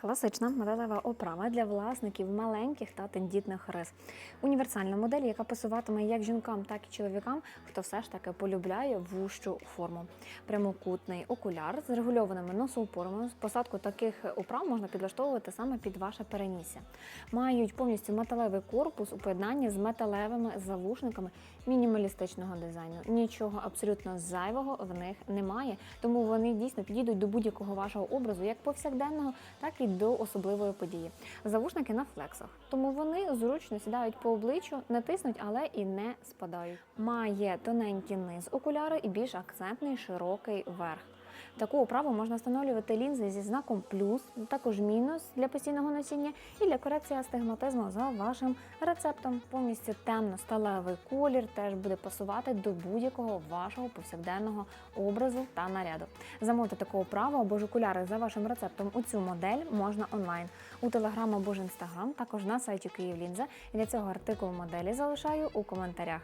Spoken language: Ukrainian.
Класична металева оправа для власників маленьких та тендітних рис. Універсальна модель, яка пасуватиме як жінкам, так і чоловікам, хто все ж таки полюбляє вущу форму. Прямокутний окуляр з регульованими носоупорами. Посадку таких оправ можна підлаштовувати саме під ваше перенісся. Мають повністю металевий корпус у поєднанні з металевими завушниками мінімалістичного дизайну. Нічого абсолютно зайвого в них немає, тому вони дійсно підійдуть до будь-якого вашого образу, як повсякденного, так і до особливої події. Завушники на флексах, тому вони зручно сідають по обличчю, не тиснуть, але і не спадають. Має тоненький низ окуляри і більш акцентний широкий верх. Таку оправу можна встановлювати лінзи зі знаком плюс, також мінус для постійного носіння і для корекції астигматизму за вашим рецептом. Повністю темно-сталевий колір теж буде пасувати до будь-якого вашого повсякденного образу та наряду. Замовити таку оправу або ж окуляри за вашим рецептом у цю модель можна онлайн у телеграм або ж інстаграм, також на сайті Київлінза. Для цього артикул моделі залишаю у коментарях.